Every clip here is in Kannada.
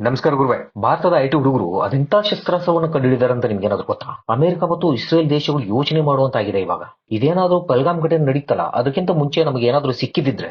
ನಮಸ್ಕಾರ ಗುರುವೆ. ಭಾರತದ ಐಟಿ ಹುಡುಗರು ಅದೆಂತ ಶಸ್ತ್ರಾಸ್ತ್ರವನ್ನು ಕಂಡುಹಿಡಿದಾರೆ ಅಂತ ನಿಮ್ಗೆ ಏನಾದ್ರು ಗೊತ್ತಾ? ಅಮೆರಿಕ ಮತ್ತು ಇಸ್ರೇಲ್ ದೇಶಗಳು ಯೋಚನೆ ಮಾಡುವಂತಾಗಿದೆ ಇವಾಗ. ಇದೇನಾದ್ರೂ ಪಲ್ಗಾಮ್ ಘಟನೆ ನಡೀತಲ್ಲ, ಅದಕ್ಕಿಂತ ಮುಂಚೆ ನಮಗೆ ಏನಾದ್ರೂ ಸಿಕ್ಕಿದಿದ್ರೆ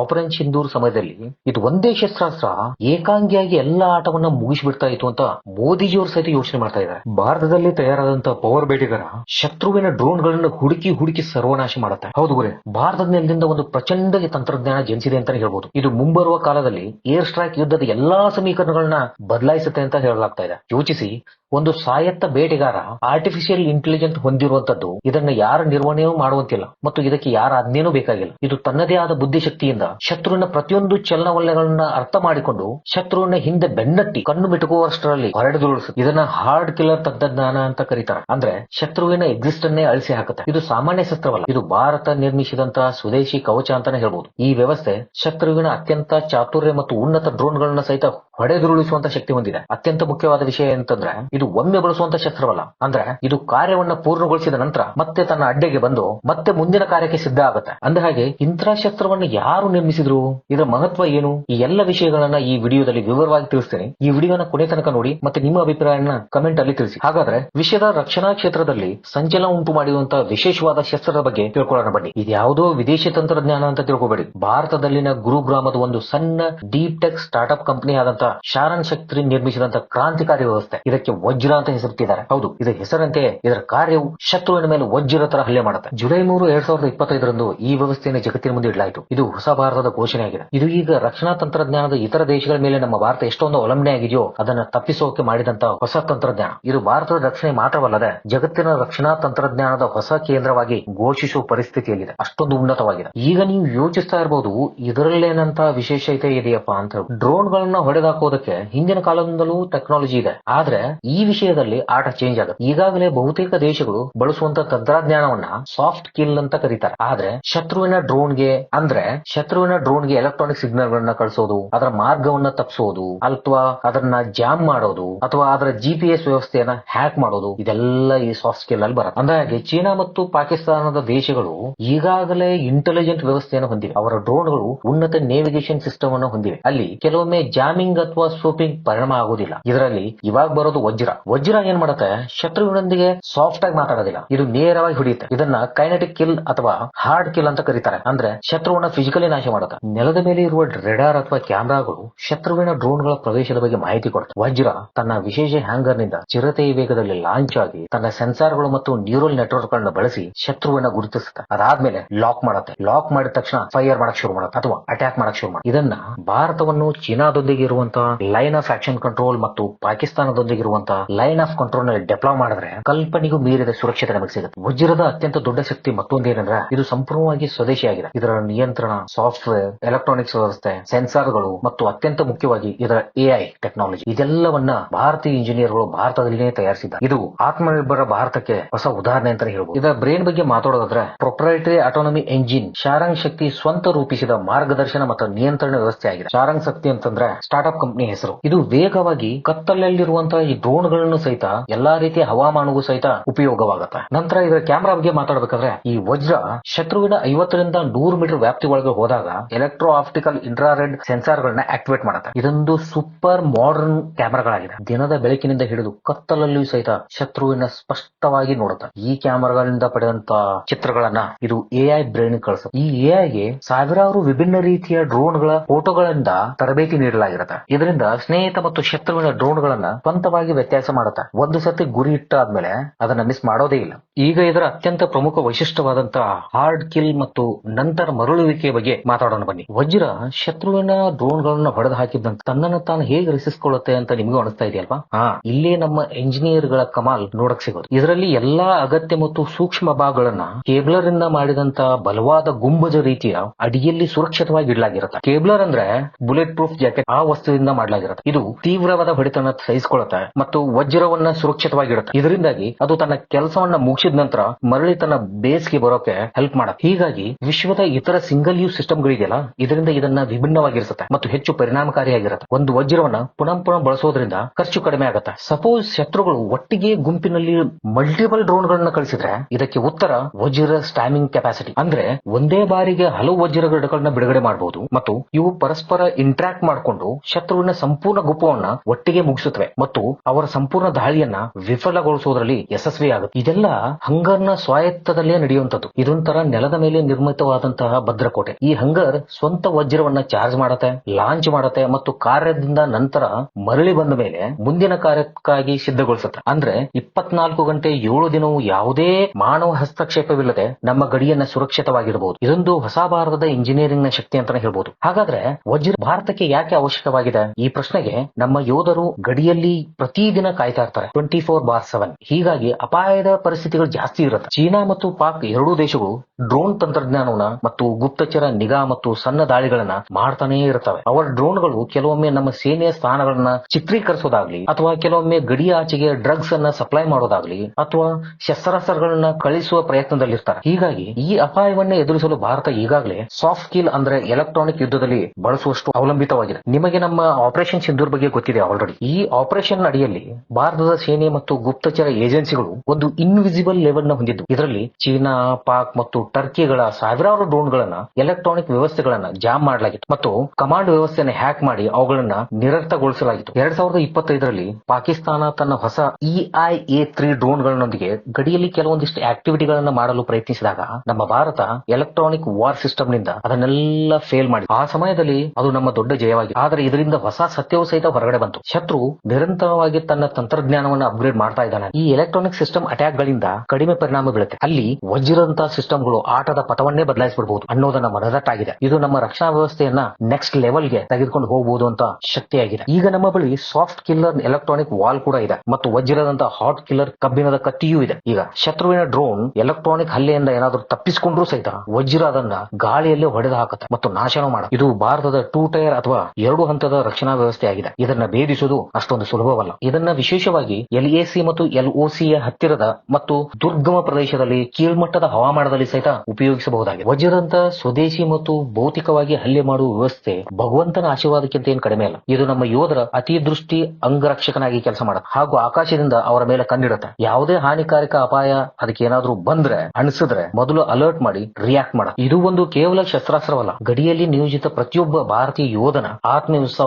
ಆಪರೇಷನ್ ಸಿಂಧೂರ್ ಸಮಯದಲ್ಲಿ ಇದು ಒಂದೇ ಶಸ್ತ್ರಾಸ್ತ್ರ, ಏಕಾಂಗಿಯಾಗಿ ಎಲ್ಲಾ ಆಟವನ್ನ ಮುಗಿಸ್ಬಿಡ್ತಾ ಇತ್ತು ಅಂತ ಮೋದಿಜಿಯವರು ಸಹಿತ ಯೋಚನೆ ಮಾಡ್ತಾ ಇದ್ದಾರೆ. ಭಾರತದಲ್ಲಿ ತಯಾರಾದಂತ ಪವರ್ ಬೇಡಿಗರ ಶತ್ರುವಿನ ಡ್ರೋನ್ ಗಳನ್ನ ಹುಡುಕಿ ಹುಡುಕಿ ಸರ್ವನಾಶ ಮಾಡುತ್ತೆ. ಹೌದು ಗುರೆ, ಭಾರತದ ನೆಲದಿಂದ ಒಂದು ಪ್ರಚಂಡ ತಂತ್ರಜ್ಞಾನ ಜನಿಸಿದೆ ಅಂತಾನೆ ಹೇಳ್ಬೋದು. ಇದು ಮುಂಬರುವ ಕಾಲದಲ್ಲಿ ಏರ್ ಸ್ಟ್ರೈಕ್ ಯುದ್ಧದ ಎಲ್ಲಾ ಸಮೀಕರಣಗಳನ್ನ ಬದಲಾಯಿಸುತ್ತೆ ಅಂತ ಹೇಳಲಾಗ್ತಾ ಇದೆ. ಯೋಚಿಸಿ ಒಂದು ಸಾಯತ್ತ ಬೇಟೆಗಾರ ಆರ್ಟಿಫಿಷಿಯಲ್ ಇಂಟೆಲಿಜೆನ್ಸ್ ಹೊಂದಿರುವಂತದ್ದು ಇದನ್ನ ಯಾರ ನಿರ್ವಹಣೆಯೂ ಮಾಡುವಂತಿಲ್ಲ ಮತ್ತು ಇದಕ್ಕೆ ಯಾರ ಆಜ್ಞೆನೂ ಬೇಕಾಗಿಲ್ಲ. ಇದು ತನ್ನದೇ ಆದ ಬುದ್ಧಿಶಕ್ತಿಯಿಂದ ಶತ್ರುವಿನ ಪ್ರತಿಯೊಂದು ಚಲನವಲನಗಳನ್ನ ಅರ್ಥ ಮಾಡಿಕೊಂಡು ಶತ್ರುವಿನ ಹಿಂದೆ ಬೆನ್ನಟ್ಟಿ ಕಣ್ಣು ಮಿಟುಕುವಷ್ಟರಲ್ಲಿ ಹೊರಡೆದುರುಳಿಸುತ್ತೆ ಇದನ್ನ ಹಾರ್ಡ್ ಕಿಲ್ಲರ್ ತಂತ್ರಜ್ಞಾನ ಅಂತ ಕರೀತಾರೆ. ಅಂದ್ರೆ ಶತ್ರುವಿನ ಎಕ್ಸಿಸ್ಟ್ ಅನ್ನೇ ಅಳಿಸಿ ಹಾಕುತ್ತೆ. ಇದು ಸಾಮಾನ್ಯ ಶಸ್ತ್ರವಲ್ಲ. ಇದು ಭಾರತ ನಿರ್ಮಿಸಿದಂತಹ ಸ್ವದೇಶಿ ಕವಚ ಅಂತಾನೆ ಹೇಳ್ಬಹುದು ಈ ವ್ಯವಸ್ಥೆ ಶತ್ರುವಿನ ಅತ್ಯಂತ ಚಾತುರ್ಯ ಮತ್ತು ಉನ್ನತ ಡ್ರೋನ್ಗಳನ್ನ ಸಹಿತ ಹೊಡೆದುರುಳಿಸುವಂತ ಶಕ್ತಿ ಹೊಂದಿದೆ. ಅತ್ಯಂತ ಮುಖ್ಯವಾದ ವಿಷಯ ಅಂತಂದ್ರೆ ಇದು ಒಮ್ಮೆ ಬಳಸುವಂತ ಶಸ್ತ್ರವಲ್ಲ. ಅಂದ್ರೆ, ಇದು ಕಾರ್ಯವನ್ನ ಪೂರ್ಣಗೊಳಿಸಿದ ನಂತರ ಮತ್ತೆ ತನ್ನ ಅಡ್ಡೆಗೆ ಬಂದು ಮತ್ತೆ ಮುಂದಿನ ಕಾರ್ಯಕ್ಕೆ ಸಿದ್ಧ ಆಗುತ್ತೆ. ಅಂದ ಹಾಗೆ ಇಂತಹ ಶಸ್ತ್ರವನ್ನು ಯಾರು ನಿರ್ಮಿಸಿದ್ರು? ಇದರ ಮಹತ್ವ ಏನು? ಈ ಎಲ್ಲ ವಿಷಯಗಳನ್ನ ಈ ವಿಡಿಯೋದಲ್ಲಿ ವಿವರವಾಗಿ ತಿಳಿಸ್ತೇನೆ. ಈ ವಿಡಿಯೋನ ಕೊನೆ ತನಕ ನೋಡಿ ಮತ್ತೆ ನಿಮ್ಮ ಅಭಿಪ್ರಾಯನ ಕಮೆಂಟ್ ಅಲ್ಲಿ ತಿಳಿಸಿ. ಹಾಗಾದ್ರೆ, ವಿಶ್ವದ ರಕ್ಷಣಾ ಕ್ಷೇತ್ರದಲ್ಲಿ ಸಂಚಲನ ಉಂಟು ಮಾಡಿರುವಂತಹ ವಿಶೇಷವಾದ ಶಸ್ತ್ರದ ಬಗ್ಗೆ ತಿಳ್ಕೊಳ್ಳೋಣ ಬನ್ನಿ. ಇದ್ಯಾವುದೋ ವಿದೇಶಿ ತಂತ್ರಜ್ಞಾನ ಅಂತ ತಿಳ್ಕೊಬೇಡಿ. ಭಾರತದಲ್ಲಿನ ಗುರುಗ್ರಾಮದ ಒಂದು ಸಣ್ಣ ಡೀಪ್ ಟೆಕ್ ಸ್ಟಾರ್ಟ್ಅಪ್ ಕಂಪನಿ ಆದಂತ ಶಾರನ್ ಶಕ್ತಿ ನಿರ್ಮಿಸಿದಂತ ಕ್ರಾಂತಿಕಾರಿ ವ್ಯವಸ್ಥೆ. ಇದಕ್ಕೆ ವಜ್ರ ಅಂತ ಹೆಸರಿಟ್ಟಿದ್ದಾರೆ ಹೌದು, ಇದರ ಹೆಸರಂತೆ ಇದರ ಕಾರ್ಯವು ಶತ್ರುವಿನ ಮೇಲೆ ವಜ್ರ ತರ ಹಲ್ಲೆ ಮಾಡುತ್ತೆ. ಜುಲೈ ಮೂರು ಎರಡ್ ಸಾವಿರದ ಇಪ್ಪತ್ತೈದರಂದು ಈ ವ್ಯವಸ್ಥೆಯನ್ನು ಜಗತ್ತಿನ ಮುಂದೆ ಇಡಲಾಯಿತು. ಇದು ಹೊಸ ಭಾರತದ ಘೋಷಣೆಯಾಗಿದೆ. ಇದು ಈಗ ರಕ್ಷಣಾ ತಂತ್ರಜ್ಞಾನದ ಇತರ ದೇಶಗಳ ಮೇಲೆ ನಮ್ಮ ಭಾರತ ಎಷ್ಟೊಂದು ಅವಲಂಬನೆ ಆಗಿದೆಯೋ ಅದನ್ನ ತಪ್ಪಿಸೋಕೆ ಮಾಡಿದಂತ ಹೊಸ ತಂತ್ರಜ್ಞಾನ. ಇದು ಭಾರತದ ರಕ್ಷಣೆ ಮಾತ್ರವಲ್ಲದೆ ಜಗತ್ತಿನ ರಕ್ಷಣಾ ತಂತ್ರಜ್ಞಾನದ ಹೊಸ ಕೇಂದ್ರವಾಗಿ ಘೋಷಿಸುವ ಪರಿಸ್ಥಿತಿಯಲ್ಲಿದೆ. ಅಷ್ಟೊಂದು ಉನ್ನತವಾಗಿದೆ. ಈಗ ನೀವು ಯೋಚಿಸ್ತಾ ಇರಬಹುದು ಇದರಲ್ಲೇನಂತ ವಿಶೇಷತೆ ಇದೆಯಪ್ಪ ಅಂತ ಡ್ರೋನ್ ಗಳನ್ನ ಹೊಡೆದಾಕೋದಕ್ಕೆ ಹಿಂದಿನ ಕಾಲದಿಂದಲೂ ಟೆಕ್ನಾಲಜಿ ಇದೆ. ಆದ್ರೆ ಈ ವಿಷಯದಲ್ಲಿ ಆಟ ಚೇಂಜ್ ಆಗುತ್ತೆ. ಈಗಾಗಲೇ ಬಹುತೇಕ ದೇಶಗಳು ಬಳಸುವಂತ ತಂತ್ರಜ್ಞಾನವನ್ನ ಸಾಫ್ಟ್ ಕಿಲ್ ಅಂತ ಕರೀತಾರೆ. ಆದ್ರೆ ಶತ್ರುವಿನ ಡ್ರೋನ್ಗೆ ಅಂದ್ರೆ ಶತ್ರುವಿನ ಡ್ರೋನ್ಗೆ ಎಲೆಕ್ಟ್ರಾನಿಕ್ ಸಿಗ್ನಲ್ ಗಳನ್ನ ಕಳಿಸೋದು, ಅದರ ಮಾರ್ಗವನ್ನ ತಪ್ಪಿಸೋದು ಅಥವಾ ಅದನ್ನ ಜಾಮ್ ಮಾಡೋದು, ಅಥವಾ ಅದರ ಜಿಪಿಎಸ್ ವ್ಯವಸ್ಥೆಯನ್ನ ಹ್ಯಾಕ್ ಮಾಡೋದು, ಇದೆಲ್ಲ ಈ ಸಾಫ್ಟ್ ಸ್ಕಿಲ್ ಅಲ್ಲಿ ಬರುತ್ತೆ. ಅಂದಾಗೆ ಚೀನಾ ಮತ್ತು ಪಾಕಿಸ್ತಾನದ ದೇಶಗಳು ಈಗಾಗಲೇ ಇಂಟೆಲಿಜೆಂಟ್ ವ್ಯವಸ್ಥೆಯನ್ನು ಹೊಂದಿವೆ. ಅವರ ಡ್ರೋನ್ಗಳು ಉನ್ನತ ನೇವಿಗೇಷನ್ ಸಿಸ್ಟಮ್ ಅನ್ನು ಹೊಂದಿವೆ. ಅಲ್ಲಿ ಕೆಲವೊಮ್ಮೆ ಜಾಮಿಂಗ್ ಅಥವಾ ಸ್ವೂಪಿಂಗ್ ಪರಿಣಾಮ ಆಗುವುದಿಲ್ಲ. ಇದರಲ್ಲಿ ಇವಾಗ ಬರೋದು ವಜ್ರ. ವಜ್ರ ಏನ್ ಮಾಡುತ್ತೆ? ಶತ್ರುವಿನೊಂದಿಗೆ ಸಾಫ್ಟ್ ಆಗಿ ಮಾತಾಡೋದಿಲ್ಲ. ಇದು ನೇರವಾಗಿ ಹಿಡಿಯುತ್ತೆ. ಇದನ್ನ ಕೈನೆಟಿಕ್ ಕಿಲ್ ಅಥವಾ ಹಾರ್ಡ್ ಕಿಲ್ ಅಂತ ಕರೀತಾರೆ. ಅಂದ್ರೆ ಶತ್ರುವನ್ನ ಫಿಸಿಕಲಿ ನಾಶ ಮಾಡುತ್ತೆ. ನೆಲದ ಮೇಲೆ ಇರುವ ರೆಡಾರ್ ಅಥವಾ ಕ್ಯಾಮೆರಾಗಳು ಶತ್ರುವಿನ ಡ್ರೋನ್ಗಳ ಪ್ರವೇಶದ ಬಗ್ಗೆ ಮಾಹಿತಿ ಕೊಡುತ್ತೆ. ವಜ್ರ ತನ್ನ ವಿಶೇಷ ಹ್ಯಾಂಗರ್ನಿಂದ ಚಿರತೆಯ ವೇಗದಲ್ಲಿ ಲಾಂಚ್ ಆಗಿ ತನ್ನ ಸೆನ್ಸಾರ್ಗಳು ಮತ್ತು ನ್ಯೂರಲ್ ನೆಟ್ವರ್ಕ್ ಗಳನ್ನ ಬಳಸಿ ಶತ್ರುವನ್ನ ಗುರುತಿಸುತ್ತೆ. ಅದಾದ್ಮೇಲೆ ಲಾಕ್ ಮಾಡುತ್ತೆ. ಲಾಕ್ ಮಾಡಿದ ತಕ್ಷಣ ಫೈರ್ ಮಾಡಕ್ ಶುರು ಮಾಡುತ್ತೆ. ಅಥವಾ ಅಟ್ಯಾಕ್ ಮಾಡಕ್ ಶುರು ಮಾಡುತ್ತೆ. ಇದನ್ನ ಭಾರತವನ್ನು ಚೀನಾದೊಂದಿಗೆ ಇರುವಂತಹ ಲೈನ್ ಆಫ್ ಆಕ್ಷನ್ ಕಂಟ್ರೋಲ್ ಮತ್ತು ಪಾಕಿಸ್ತಾನದೊಂದಿಗೆ ಇರುವಂತಹ ಲೈನ್ ಆಫ್ ಕಂಟ್ರೋಲ್ನಲ್ಲಿ ಡೆಪ್ಲಾ ಮಾಡಿದ್ರೆ ಕಲ್ಪನೆಗೂ ಮೀರಿದ ಸುರಕ್ಷತೆ ನಮಗೆ ಸಿಗುತ್ತೆ. ವಜ್ರದ ಅತ್ಯಂತ ದೊಡ್ಡ ಶಕ್ತಿ ಮತ್ತೊಂದೇನೆಂದ್ರೆ ಇದು ಸಂಪೂರ್ಣವಾಗಿ ಸ್ವದೇಶಿಯಾಗಿದೆ. ಇದರ ನಿಯಂತ್ರಣ ಸಾಫ್ಟ್ವೇರ್ ಎಲೆಕ್ಟ್ರಾನಿಕ್ಸ್ ವ್ಯವಸ್ಥೆ ಸೆನ್ಸಾರ್ಗಳು ಮತ್ತು ಅತ್ಯಂತ ಮುಖ್ಯವಾಗಿ ಇದರ ಎಐ ಟೆಕ್ನಾಲಜಿ ಇದೆಲ್ಲವನ್ನ ಭಾರತೀಯ ಇಂಜಿನಿಯರ್ಗಳು ಭಾರತದಲ್ಲಿನೇ ತಯಾರಿಸಿದ್ದಾರೆ. ಇದು ಆತ್ಮನಿರ್ಭರ ಭಾರತಕ್ಕೆ ಹೊಸ ಉದಾಹರಣೆ ಅಂತ ಹೇಳಬಹುದು ಇದರ ಬ್ರೇನ್ ಬಗ್ಗೆ ಮಾತಾಡೋದಾದ್ರೆ ಪ್ರೊಪ್ರೈಟರಿ ಆಟೋನಮಿ ಎಂಜಿನ್ ಶಾರಂಗ್ ಶಕ್ತಿ ಸ್ವಂತ ರೂಪಿಸಿದ ಮಾರ್ಗದರ್ಶನ ಮತ್ತು ನಿಯಂತ್ರಣ ವ್ಯವಸ್ಥೆ ಆಗಿದೆ ಶಾರಂಗ್ ಶಕ್ತಿ ಅಂತಂದ್ರೆ ಸ್ಟಾರ್ಟ್ಅಪ್ ಕಂಪನಿ ಹೆಸರು. ಇದು ವೇಗವಾಗಿ ಕತ್ತಲಲ್ಲಿರುವಂತಹ ಈ ಡ್ರೋನ್ಗಳನ್ನು ಸಹಿತ ಎಲ್ಲಾ ರೀತಿಯ ಹವಾಮಾನಗೂ ಸಹಿತ ಉಪಯೋಗವಾಗುತ್ತೆ. ನಂತರ ಇದರ ಕ್ಯಾಮೆರಾ ಬಗ್ಗೆ ಮಾತಾಡಬೇಕಾದ್ರೆ, ಈ ವಜ್ರ ಶತ್ರುವಿನ ಐವತ್ತರಿಂದ ನೂರು ಮೀಟರ್ ವ್ಯಾಪ್ತಿ ಒಳಗೆ ಹೋದಾಗ ಎಲೆಕ್ಟ್ರೋ ಆಪ್ಟಿಕಲ್ ಇಂಟ್ರಾರೆಡ್ ಸೆನ್ಸಾರ್ ಗಳನ್ನ ಆಕ್ಟಿವೇಟ್ ಮಾಡುತ್ತೆ. ಇದೊಂದು ಸೂಪರ್ ಮಾಡರ್ನ್ ಕ್ಯಾಮೆರಾಗಳಾಗಿದೆ. ದಿನದ ಬೆಳಕಿನಿಂದ ಹಿಡಿದು ಕತ್ತಲಲ್ಲಿಯೂ ಸಹಿತ ಶತ್ರುವಿನ ಸ್ಪಷ್ಟವಾಗಿ ನೋಡುತ್ತೆ. ಈ ಕ್ಯಾಮೆರಾಗಳಿಂದ ಪಡೆದಂತ ಚಿತ್ರಗಳನ್ನ ಇದು ಎಐ ಬ್ರೈನ್ ಕಳಿಸುತ್ತೆ. ಈ ಎಐಗೆ ಸಾವಿರಾರು ವಿಭಿನ್ನ ರೀತಿಯ ಡ್ರೋನ್ಗಳ ಫೋಟೋಗಳಿಂದ ತರಬೇತಿ ನೀಡಲಾಗಿರುತ್ತೆ. ಇದರಿಂದ ಸ್ನೇಹಿತ ಮತ್ತು ಶತ್ರುವಿನ ಡ್ರೋನ್ ಗಳನ್ನ ಸ್ವಂತವಾಗಿ ವ್ಯತ್ಯಾಸ ಮಾಡುತ್ತೆ. ಒಂದು ಸತಿ ಗುರಿ ಇಟ್ಟಾದ್ಮೇಲೆ ಅದನ್ನ ಮಿಸ್ ಮಾಡೋದೇ ಇಲ್ಲ. ಈಗ ಇದರ ಅತ್ಯಂತ ಪ್ರಮುಖ ವೈಶಿಷ್ಟ್ಯವಾದಂತಹ ಹಾರ್ಡ್ ಕಿಲ್ ಮತ್ತು ನಂತರ ಮರಳುವಿಕೆ ಬಗ್ಗೆ ಮಾತಾಡೋಣ ಬನ್ನಿ. ವಜ್ರ ಶತ್ರುವಿನ ಡ್ರೋನ್ ಗಳನ್ನ ಹೊಡೆದು ಹಾಕಿದ್ದಂತ ತನ್ನನ್ನು ತಾನು ಹೇಗೆ ರಚಿಸಿಕೊಳ್ಳುತ್ತೆ ಅಂತ ನಿಮಗೂ ಅನಿಸ್ತಾ ಇದೆಯಲ್ವಾ? ಹಾ ಇಲ್ಲಿ ನಮ್ಮ ಎಂಜಿನಿಯರ್ಗಳ ಕಮಾಲ್ ನೋಡಕ್ ಸಿಗೋದು. ಇದರಲ್ಲಿ ಎಲ್ಲಾ ಅಗತ್ಯ ಮತ್ತು ಸೂಕ್ಷ್ಮ ಭಾಗಗಳನ್ನ ಕೇಬ್ಲರ್ ಇಂದ ಮಾಡಿದಂತ ಬಲವಾದ ಗುಂಬಜ ರೀತಿಯ ಅಡಿಯಲ್ಲಿ ಸುರಕ್ಷಿತವಾಗಿ ಇಡಲಾಗಿರುತ್ತೆ. ಕೇಬ್ಲರ್ ಅಂದ್ರೆ ಬುಲೆಟ್ ಪ್ರೂಫ್ ಜಾಕೆಟ್ ಆ ವಸ್ತುವಿಂದ ಮಾಡಲಾಗಿರುತ್ತೆ. ಇದು ತೀವ್ರವಾದ ಹೊಡೆತನ ಸಹಿಸಿಕೊಳ್ಳುತ್ತೆ ಮತ್ತು ವಜ್ರವನ್ನ ಸುರಕ್ಷಿತವಾಗಿಡುತ್ತೆ. ಇದರಿಂದಾಗಿ ಅದು ತನ್ನ ಕೆಲಸವನ್ನ ಮುಗಿಸಿದ ನಂತರ ಮರಳಿ ತನ್ನ ಬೇಸ್ಗೆ ಬರೋಕೆ ಹೆಲ್ಪ್ ಮಾಡುತ್ತೆ. ಹೀಗಾಗಿ ವಿಶ್ವದ ಇತರ ಸಿಂಗಲ್ ಯೂಸ್ ಸಿಸ್ಟಮ್ ಗಳಿದೆಯಲ್ಲ ಇದರಿಂದ ಇದನ್ನ ವಿಭಿನ್ನವಾಗಿರಿಸುತ್ತೆ ಮತ್ತು ಹೆಚ್ಚು ಪರಿಣಾಮಕಾರಿಯಾಗಿರುತ್ತೆ. ಒಂದು ವಜ್ರವನ್ನ ಪುನಃ ಪುನಃ ಬಳಸೋದ್ರಿಂದ ಖರ್ಚು ಕಡಿಮೆ ಆಗುತ್ತೆ. ಸಪೋಸ್ ಶತ್ರುಗಳು ಒಟ್ಟಿಗೆ ಗುಂಪಿನಲ್ಲಿ ಮಲ್ಟಿಪಲ್ ಡ್ರೋನ್ ಗಳನ್ನ ಕಳಿಸಿದ್ರೆ ಇದಕ್ಕೆ ಉತ್ತರ ವಜ್ರ ಸ್ಟ್ಯಾಮಿಂಗ್ ಕೆಪಾಸಿಟಿ ಅಂದ್ರೆ ಒಂದೇ ಬಾರಿಗೆ ಹಲವು ವಜ್ರಗಳನ್ನ ಬಿಡುಗಡೆ ಮಾಡಬಹುದು ಮತ್ತು ಇವು ಪರಸ್ಪರ ಇಂಟ್ರಾಕ್ಟ್ ಮಾಡಿಕೊಂಡು ಶತ್ರುವಿನ ಸಂಪೂರ್ಣ ಗುಪ್ಪವನ್ನ ಒಟ್ಟಿಗೆ ಮುಗಿಸುತ್ತವೆ ಮತ್ತು ಅವರ ಸಂಪೂರ್ಣ ದಾಳಿಯನ್ನ ವಿಫಲಗೊಳಿಸುವುದರಲ್ಲಿ ಯಶಸ್ವಿಯಾಗುತ್ತೆ. ಇದೆಲ್ಲ ಹಂಗರ್ನ ಸ್ವಾಯತ್ತದಲ್ಲೇ ನಡೆಯುವಂತದ್ದು ಇದೊಂಥರ ನೆಲದ ಮೇಲೆ ನಿರ್ಮಿತವಾದಂತಹ ಭದ್ರಕೋಟೆ. ಈ ಹಂಗರ್ ಸ್ವಂತ ವಜ್ರವನ್ನ ಚಾರ್ಜ್ ಮಾಡತ್ತೆ, ಲಾಂಚ್ ಮಾಡತ್ತೆ ಮತ್ತು ಕಾರ್ಯದಿಂದ ನಂತರ ಮರಳಿ ಬಂದ ಮೇಲೆ ಮುಂದಿನ ಕಾರ್ಯಕ್ಕಾಗಿ ಸಿದ್ಧಗೊಳಿಸುತ್ತೆ. ಅಂದ್ರೆ ಇಪ್ಪತ್ನಾಲ್ಕು ಗಂಟೆ ಏಳು ದಿನವೂ ಯಾವುದೇ ಮಾನವ ಹಸ್ತಕ್ಷೇಪವಿಲ್ಲದೆ ನಮ್ಮ ಗಡಿಯನ್ನ ಸುರಕ್ಷಿತವಾಗಿರಬಹುದು ಇದೊಂದು ಹೊಸ ಭಾರತದ ಇಂಜಿನಿಯರಿಂಗ್ನ ಶಕ್ತಿ ಅಂತಾನೆ ಹೇಳ್ಬಹುದು ಹಾಗಾದ್ರೆ ವಜ್ರ ಭಾರತಕ್ಕೆ ಯಾಕೆ ಅವಶ್ಯಕವಾಗಿದೆ? ಈ ಪ್ರಶ್ನೆಗೆ ನಮ್ಮ ಯೋಧರು ಗಡಿಯಲ್ಲಿ ಪ್ರತಿದಿನ ಕಾಯ್ತಾ ಇರ್ತಾರೆ. ಟ್ವೆಂಟಿ ಫೋರ್ ಬಾರ್ ಸೆವೆನ್ ಹೀಗಾಗಿ ಅಪಾಯದ ಪರಿಸ್ಥಿತಿಗಳು ಜಾಸ್ತಿ ಇರುತ್ತೆ. ಚೀನಾ ಮತ್ತು ಪಾಕ್ ಎರಡೂ ದೇಶಗಳು ಡ್ರೋನ್ ತಂತ್ರಜ್ಞಾನವನ್ನ ಮತ್ತು ಗುಪ್ತಚರ ನಿಗಾ ಮತ್ತು ಸಣ್ಣ ದಾಳಿಗಳನ್ನ ಮಾಡ್ತಾನೇ ಇರ್ತವೆ. ಅವರ ಡ್ರೋನ್ಗಳು ಕೆಲವೊಮ್ಮೆ ನಮ್ಮ ಸೇನೆಯ ಸ್ಥಾನಗಳನ್ನ ಚಿತ್ರೀಕರಿಸೋದಾಗ್ಲಿ ಅಥವಾ ಕೆಲವೊಮ್ಮೆ ಗಡಿ ಆಚೆಗೆ ಡ್ರಗ್ಸ್ ಅನ್ನ ಸಪ್ಲೈ ಮಾಡೋದಾಗ್ಲಿ ಅಥವಾ ಶಸ್ತ್ರಾಸ್ತ್ರಗಳನ್ನ ಕಳಿಸುವ ಪ್ರಯತ್ನದಲ್ಲಿರ್ತಾರೆ. ಹೀಗಾಗಿ ಈ ಅಪಾಯವನ್ನೇ ಎದುರಿಸಲು ಭಾರತ ಈಗಾಗಲೇ ಸಾಫ್ಟ್ ಸ್ಕಿಲ್ ಅಂದ್ರೆ ಎಲೆಕ್ಟ್ರಾನಿಕ್ ಯುದ್ಧದಲ್ಲಿ ಬಳಸುವಷ್ಟು ಅವಲಂಬಿತವಾಗಿದೆ. ನಿಮಗೆ ನಮ್ಮ ಆಪರೇಷನ್ ಸಿಂಧೂರ್ ಬಗ್ಗೆ ಗೊತ್ತಿದೆ ಆಲ್ರೆಡಿ ಈ ಆಪರೇಷನ್ ಅಡಿಯಲ್ಲಿ ಭಾರತದ ಸೇನೆ ಮತ್ತು ಗುಪ್ತಚರ ಏಜೆನ್ಸಿಗಳು ಒಂದು ಇನ್ವಿಸಿಬಲ್ ಲೆವೆಲ್ನ ಹೊಂದಿದ್ದು. ಇದರಲ್ಲಿ ಚೀನಾ, ಪಾಕ್ ಮತ್ತು ಟರ್ಕಿಗಳ ಸಾವಿರಾರು ಡ್ರೋನ್ಗಳನ್ನ ಎಲೆಕ್ಟ್ರಾನಿಕ್ ವ್ಯವಸ್ಥೆಗಳನ್ನ ಜಾಮ್ ಮಾಡಲಾಗಿತ್ತು. ಮತ್ತು ಕಮಾಂಡ್ ವ್ಯವಸ್ಥೆಯನ್ನು ಹ್ಯಾಕ್ ಮಾಡಿ ಅವುಗಳನ್ನ ನಿರರ್ಥಗೊಳಿಸಲಾಗಿತ್ತು. ಎರಡ್ ಸಾವಿರದ ಇಪ್ಪತ್ತೈದರಲ್ಲಿ ಪಾಕಿಸ್ತಾನ ತನ್ನ ಹೊಸ ಇಐ ಎ ತ್ರೀ ಡ್ರೋನ್ ಗಳನ್ನೊಂದಿಗೆ ಗಡಿಯಲ್ಲಿ ಕೆಲವೊಂದಿಷ್ಟು ಆಕ್ಟಿವಿಟಿಗಳನ್ನ ಮಾಡಲು ಪ್ರಯತ್ನಿಸಿದಾಗ ನಮ್ಮ ಭಾರತ ಎಲೆಕ್ಟ್ರಾನಿಕ್ ವಾರ್ ಸಿಸ್ಟಮ್ನಿಂದ ಅದನ್ನೆಲ್ಲ ಫೇಲ್ ಮಾಡಿ ಆ ಸಮಯದಲ್ಲಿ ಅದು ನಮ್ಮ ದೊಡ್ಡ ಜಯವಾಗಿದೆ. ಆದರೆ ಇದರಿಂದ ಹೊಸ ಸತ್ಯವೂ ಸಹಿತ ಹೊರಗಡೆ ಬಂತು. ಶತ್ರು ನಿರಂತರವಾಗಿ ತನ್ನ ತಂತ್ರಜ್ಞಾನವನ್ನು ಅಪ್ಗ್ರೇಡ್ ಮಾಡ್ತಾ ಇದ್ದಾನೆ. ಈ ಎಲೆಕ್ಟ್ರಾನಿಕ್ ಸಿಸ್ಟಮ್ ಅಟ್ಯಾಕ್ ಗಳಿಂದ ಕಡಿಮೆ ಪರಿಣಾಮ ಬೀಳುತ್ತೆ. ಅಲ್ಲಿ ವಜ್ರದಂತಹ ಸಿಸ್ಟಮ್ಗಳು ಆಟದ ಪಥವನ್ನೇ ಬದಲಾಯಿಸಬಿಡಬಹುದು ಅನ್ನೋದನ್ನ ಮನದಟ್ಟಾಗಿದೆ. ಇದು ನಮ್ಮ ರಕ್ಷಣಾ ವ್ಯವಸ್ಥೆಯನ್ನ ನೆಕ್ಸ್ಟ್ ಲೆವೆಲ್ಗೆ ತೆಗೆದುಕೊಂಡು ಹೋಗಬಹುದು ಅಂತ ಶಕ್ತಿಯಾಗಿದೆ. ಈಗ ನಮ್ಮ ಬಳಿ ಸಾಫ್ಟ್ ಕಿಲ್ಲರ್ ಎಲೆಕ್ಟ್ರಾನಿಕ್ ವಾಲ್ ಕೂಡ ಇದೆ ಮತ್ತು ವಜ್ರದಂತಹ ಹಾಟ್ ಕಿಲ್ಲರ್ ಕಬ್ಬಿಣದ ಕತ್ತಿಯೂ ಇದೆ. ಈಗ ಶತ್ರುವಿನ ಡ್ರೋನ್ ಎಲೆಕ್ಟ್ರಾನಿಕ್ ಹಲ್ಲೆಯಿಂದ ಏನಾದರೂ ತಪ್ಪಿಸಿಕೊಂಡ್ರೂ ಸಹಿತ ವಜ್ರ ಅದನ್ನ ಗಾಳಿಯಲ್ಲೇ ಹೊಡೆದು ಹಾಕುತ್ತೆ ಮತ್ತು ನಾಶನ ಮಾಡ ಇದು ಭಾರತದ ಟೂ ಟೈರ್ ಅಥವಾ ಎರಡು ಹಂತದ ರಕ್ಷಣಾ ವ್ಯವಸ್ಥೆಯಾಗಿದೆ ಇದನ್ನ ಭೇದಿಸುವುದು ಅಷ್ಟೊಂದು ಸುಲಭವಲ್ಲ. ಇದನ್ನ ವಿಶೇಷವಾಗಿ ಎಲ್ಎಸಿ ಮತ್ತು ಎಲ್ಒಸಿಯ ಹತ್ತಿರದ ಮತ್ತು ದುರ್ಗಮ ಪ್ರದೇಶದಲ್ಲಿ ಕೀಳ್ಮಟ್ಟದ ಹವಾಮಾನದಲ್ಲಿ ಸಹಿತ ಉಪಯೋಗಿಸಬಹುದಾಗಿದೆ. ವಜ್ರದಂತ ಸ್ವದೇಶಿ ಮತ್ತು ಭೌತಿಕವಾಗಿ ಹಲ್ಲೆ ಮಾಡುವ ವ್ಯವಸ್ಥೆ ಭಗವಂತನ ಆಶೀರ್ವಾದಕ್ಕಿಂತ ಏನು ಕಡಿಮೆ ಅಲ್ಲ. ಇದು ನಮ್ಮ ಯೋಧರ ಅತಿ ದೃಷ್ಟಿ ಅಂಗರಕ್ಷಕನಾಗಿ ಕೆಲಸ ಮಾಡುತ್ತೆ. ಹಾಗೂ ಆಕಾಶದಿಂದ ಅವರ ಮೇಲೆ ಕಣ್ಣಿಡುತ್ತೆ. ಯಾವುದೇ ಹಾನಿಕಾರಕ ಅಪಾಯ ಅದಕ್ಕೆ ಏನಾದ್ರೂ ಬಂದ್ರೆ, ಅಣಿಸಿದ್ರೆ ಮೊದಲು ಅಲರ್ಟ್ ಮಾಡಿ ರಿಯಾಕ್ಟ್ ಮಾಡ. ಇದು ಒಂದು ಕೇವಲ ಶಸ್ತ್ರಾಸ್ತ್ರವಲ್ಲ. ಗಡಿಯಲ್ಲಿ ನಿಯೋಜಿತ ಪ್ರತಿಯೊಬ್ಬ ಭಾರತೀಯ ಯೋಧನ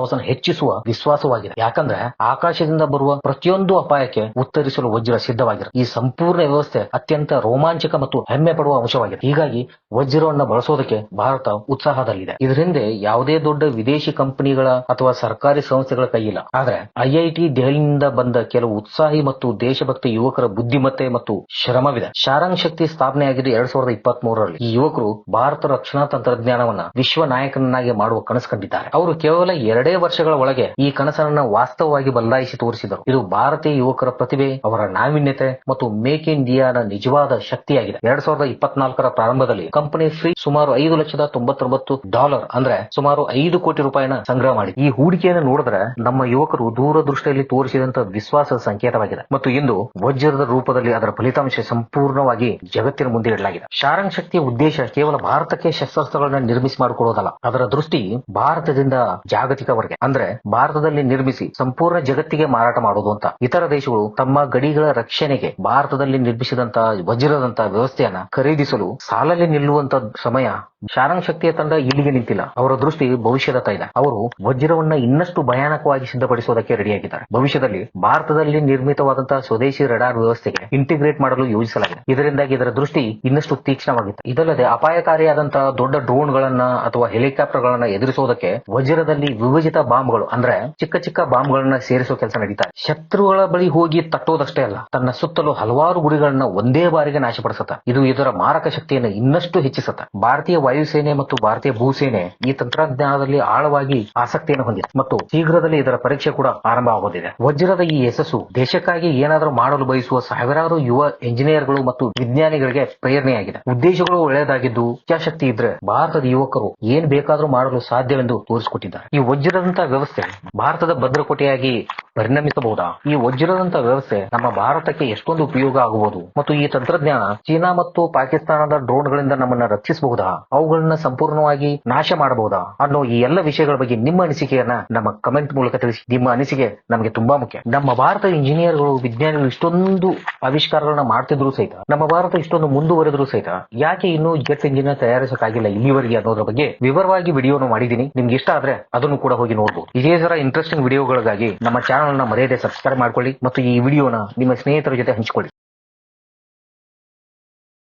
ಆತ್ಮವಿಶ್ವಾಸನ ಹೆಚ್ಚಿಸುವ ವಿಶ್ವಾಸವಾಗಿದೆ. ಯಾಕಂದ್ರೆ ಆಕಾಶದಿಂದ ಬರುವ ಪ್ರತಿಯೊಂದು ಅಪಾಯಕ್ಕೆ ಉತ್ತರಿಸಲು ವಜ್ರ ಸಿದ್ಧವಾಗಿದೆ ಈ ಸಂಪೂರ್ಣ ವ್ಯವಸ್ಥೆ ಅತ್ಯಂತ ರೋಮಾಂಚಕ ಮತ್ತು ಹೆಮ್ಮೆ ಪಡುವ ಅಂಶವಾಗಿದೆ. ಹೀಗಾಗಿ ವಜ್ರವನ್ನ ಬಳಸೋದಕ್ಕೆ ಭಾರತ ಉತ್ಸಾಹದಲ್ಲಿದೆ. ಇದರ ಹಿಂದೆ ಯಾವುದೇ ದೊಡ್ಡ ವಿದೇಶಿ ಕಂಪನಿಗಳ ಅಥವಾ ಸರ್ಕಾರಿ ಸಂಸ್ಥೆಗಳ ಕೈಯಿಲ್ಲ. ಆದ್ರೆ ಐಐಟಿ ದೆಹಲಿಯಿಂದ ಬಂದ ಕೆಲವು ಉತ್ಸಾಹಿ ಮತ್ತು ದೇಶಭಕ್ತಿ ಯುವಕರ ಬುದ್ಧಿಮತ್ತೆ ಮತ್ತು ಶ್ರಮವಿದೆ. ಶಾರಂಗ್ ಶಕ್ತಿ ಸ್ಥಾಪನೆಯಾಗಿದ್ದು ಎರಡ್ ಸಾವಿರದ ಇಪ್ಪತ್ತ್ ಮೂರರಲ್ಲಿ ಈ ಯುವಕರು ಭಾರತ ರಕ್ಷಣಾ ತಂತ್ರಜ್ಞಾನವನ್ನ ವಿಶ್ವ ನಾಯಕನನ್ನಾಗಿ ಮಾಡುವ ಕನಸು ಕಂಡಿದ್ದಾರೆ. ಅವರು ಕೇವಲ ಎರಡೇ ವರ್ಷಗಳ ಒಳಗೆ ಈ ಕನಸನ್ನ ವಾಸ್ತವವಾಗಿ ಬದಲಾಯಿಸಿ ತೋರಿಸಿದರು. ಇದು ಭಾರತೀಯ ಯುವಕರ ಪ್ರತಿಭೆ, ಅವರ ನಾವೀನ್ಯತೆ ಮತ್ತು ಮೇಕ್ ಇನ್ ಇಂಡಿಯಾದ ನಿಜವಾದ ಶಕ್ತಿಯಾಗಿದೆ. ಎರಡ್ ಸಾವಿರದ ಇಪ್ಪತ್ನಾಲ್ಕರ ಪ್ರಾರಂಭದಲ್ಲಿ ಕಂಪನಿ ಫ್ರೀ ಸುಮಾರು ಐದು ಲಕ್ಷದ ತೊಂಬತ್ತೊಂಬತ್ತು ಡಾಲರ್ ಅಂದ್ರೆ ಸುಮಾರು ಐದು ಕೋಟಿ ರೂಪಾಯಿನ ಸಂಗ್ರಹ ಮಾಡಿ ಈ ಹೂಡಿಕೆಯನ್ನು ನೋಡಿದ್ರೆ ನಮ್ಮ ಯುವಕರು ದೂರದೃಷ್ಟಿಯಲ್ಲಿ ತೋರಿಸಿದಂತ ವಿಶ್ವಾಸದ ಸಂಕೇತವಾಗಿದೆ. ಮತ್ತು ಇಂದು ವಜ್ರದ ರೂಪದಲ್ಲಿ ಅದರ ಫಲಿತಾಂಶ ಸಂಪೂರ್ಣವಾಗಿ ಜಗತ್ತಿನ ಮುಂದೆ ಇಡಲಾಗಿದೆ. ಶಾರಂಗ್ ಶಕ್ತಿಯ ಉದ್ದೇಶ ಕೇವಲ ಭಾರತಕ್ಕೆ ಶಸ್ತ್ರಾಸ್ತ್ರಗಳನ್ನ ನಿರ್ಮಿಸಿ ಮಾಡಿಕೊಡೋದಲ್ಲ. ಅದರ ದೃಷ್ಟಿ ಭಾರತದಿಂದ ಜಾಗತಿಕವರೆಗೆ ಅಂದ್ರೆ ಭಾರತದಲ್ಲಿ ನಿರ್ಮಿಸಿ ಸಂಪೂರ್ಣ ಜಗತ್ತಿಗೆ ಮಾರಾಟ ಮಾಡೋದು ಅಂತ. ಇತರ ದೇಶಗಳು ತಮ್ಮ ಗಡಿಗಳ ರಕ್ಷಣೆಗೆ ಭಾರತದಲ್ಲಿ ನಿರ್ಮಿಸಿದಂತ ವಜ್ರದಂತ ವ್ಯವಸ್ಥೆಯನ್ನ ಖರೀದಿಸಲು ಸಾಲಲ್ಲಿ ನಿಲ್ಲುವಂತ ಸಮಯ ಶಾರಂಗ್ ಶಕ್ತಿಯ ತಂಡ ಇಲ್ಲಿಗೆ ನಿಂತಿಲ್ಲ. ಅವರ ದೃಷ್ಟಿ ಭವಿಷ್ಯದತ್ತ ಇದೆ ಅವರು ವಜ್ರವನ್ನ ಇನ್ನಷ್ಟು ಭಯಾನಕವಾಗಿ ಸಿದ್ಧಪಡಿಸುವುದಕ್ಕೆ ರೆಡಿಯಾಗಿದ್ದಾರೆ. ಭವಿಷ್ಯದಲ್ಲಿ ಭಾರತದಲ್ಲಿ ನಿರ್ಮಿತವಾದಂತಹ ಸ್ವದೇಶಿ ರಡಾರ್ ವ್ಯವಸ್ಥೆಗೆ ಇಂಟಿಗ್ರೇಟ್ ಮಾಡಲು ಯೋಜಿಸಲಾಗಿದೆ. ಇದರಿಂದಾಗಿ ಇದರ ದೃಷ್ಟಿ ಇನ್ನಷ್ಟು ತೀಕ್ಷ್ಣವಾಗಿತ್ತು. ಇದಲ್ಲದೆ ಅಪಾಯಕಾರಿಯಾದಂತಹ ದೊಡ್ಡ ಡ್ರೋನ್ ಗಳನ್ನ ಅಥವಾ ಹೆಲಿಕಾಪ್ಟರ್ ಗಳನ್ನ ಎದುರಿಸೋದಕ್ಕೆ ವಜ್ರದಲ್ಲಿ ವಿಭಜಿತ ಬಾಂಬ್ಗಳು, ಅಂದ್ರೆ ಚಿಕ್ಕ ಚಿಕ್ಕ ಬಾಂಬ್ಗಳನ್ನ ಸೇರಿಸೋ ಕೆಲಸ ನಡೀತಾರೆ ಶತ್ರುಗಳ ಬಳಿ ಹೋಗಿ ತಟ್ಟೋದಷ್ಟೇ ಅಲ್ಲ, ತನ್ನ ಸುತ್ತಲೂ ಹಲವಾರು ಗುರಿಗಳನ್ನ ಒಂದೇ ಬಾರಿಗೆ ನಾಶಪಡಿಸುತ್ತ. ಇದು ಇದರ ಮಾರಕ ಶಕ್ತಿಯನ್ನು ಇನ್ನಷ್ಟು ಹೆಚ್ಚಿಸುತ್ತೆ. ಭಾರತೀಯ ವಾಯುಸೇನೆ ಮತ್ತು ಭಾರತೀಯ ಭೂಸೇನೆ ಈ ತಂತ್ರಜ್ಞಾನದಲ್ಲಿ ಆಳವಾಗಿ ಆಸಕ್ತಿಯನ್ನು ಹೊಂದಿದೆ. ಮತ್ತು ಶೀಘ್ರದಲ್ಲಿ ಇದರ ಪರೀಕ್ಷೆ ಕೂಡ ಆರಂಭ ಆಗೋದಿದೆ. ವಜ್ರದ ಈ ಯಶಸ್ಸು ದೇಶಕ್ಕಾಗಿ ಏನಾದರೂ ಮಾಡಲು ಬಯಸುವ ಸಾವಿರಾರು ಯುವ ಎಂಜಿನಿಯರ್ಗಳು ಮತ್ತು ವಿಜ್ಞಾನಿಗಳಿಗೆ ಪ್ರೇರಣೆಯಾಗಿದೆ. ಉದ್ದೇಶಗಳು ಒಳ್ಳೆಯದಾಗಿದ್ದು, ಇಚ್ಛಾಶಕ್ತಿ ಇದ್ರೆ ಭಾರತದ ಯುವಕರು ಏನ್ ಬೇಕಾದರೂ ಮಾಡಲು ಸಾಧ್ಯವೆಂದು ತೋರಿಸಿಕೊಟ್ಟಿದ್ದಾರೆ. ಈ ವಜ್ರದಂತಹ ವ್ಯವಸ್ಥೆ ಭಾರತದ ಭದ್ರಕೋಟೆಯಾಗಿ ಪರಿಣಮಿಸಬಹುದಾ? ಈ ವಜ್ರದಂತ ವ್ಯವಸ್ಥೆ ನಮ್ಮ ಭಾರತಕ್ಕೆ ಎಷ್ಟೊಂದು ಉಪಯೋಗ ಆಗಬಹುದು ಮತ್ತು ಈ ತಂತ್ರಜ್ಞಾನ ಚೀನಾ ಮತ್ತು ಪಾಕಿಸ್ತಾನದ ಡ್ರೋನ್ಗಳಿಂದ ನಮ್ಮನ್ನ ರಕ್ಷಿಸಬಹುದಾ? ಅವುಗಳನ್ನ ಸಂಪೂರ್ಣವಾಗಿ ನಾಶ ಮಾಡಬಹುದಾ? ಅನ್ನೋ ಈ ಎಲ್ಲ ವಿಷಯಗಳ ಬಗ್ಗೆ ನಿಮ್ಮ ಅನಿಸಿಕೆಯನ್ನ ನಮ್ಮ ಕಮೆಂಟ್ ಮೂಲಕ ತಿಳಿಸಿ. ನಿಮ್ಮ ಅನಿಸಿಕೆ ನಮಗೆ ತುಂಬಾ ಮುಖ್ಯ. ನಮ್ಮ ಭಾರತ ಇಂಜಿನಿಯರ್ಗಳು, ವಿಜ್ಞಾನಿಗಳು ಇಷ್ಟೊಂದು ಆವಿಷ್ಕಾರಗಳನ್ನ ಮಾಡ್ತಿದ್ರು ಸಹಿತ, ನಮ್ಮ ಭಾರತ ಇಷ್ಟೊಂದು ಮುಂದುವರೆದ್ರು ಸಹಿತ, ಯಾಕೆ ಇನ್ನೂ ಜೆಟ್ ಇಂಜಿನ್ ತಯಾರಿಸಕ್ಕಾಗಿಲ್ಲ ಇಲ್ಲಿವರೆಗೆ ಅನ್ನೋದ್ರ ಬಗ್ಗೆ ವಿವರವಾಗಿ ವಿಡಿಯೋನ ಮಾಡಿದ್ದೀನಿ. ನಿಮ್ಗೆ ಇಷ್ಟ ಆದ್ರೆ ಅದನ್ನು ಕೂಡ ಹೋಗಿ ನೋಡಬಹುದು ಇದೇ ತರ ಇಂಟ್ರೆಸ್ಟಿಂಗ್ ವಿಡಿಯೋಗಳಿಗಾಗಿ ನಮ್ಮ ಚಾನಲ್ ನ ಮರೆಯದೆ ಸಬ್ಸ್ಕ್ರೈಬ್ ಮಾಡ್ಕೊಳ್ಳಿ ಮತ್ತು ಈ ವಿಡಿಯೋನ ನಿಮ್ಮ ಸ್ನೇಹಿತರ ಜೊತೆ ಹಂಚಿಕೊಳ್ಳಿ.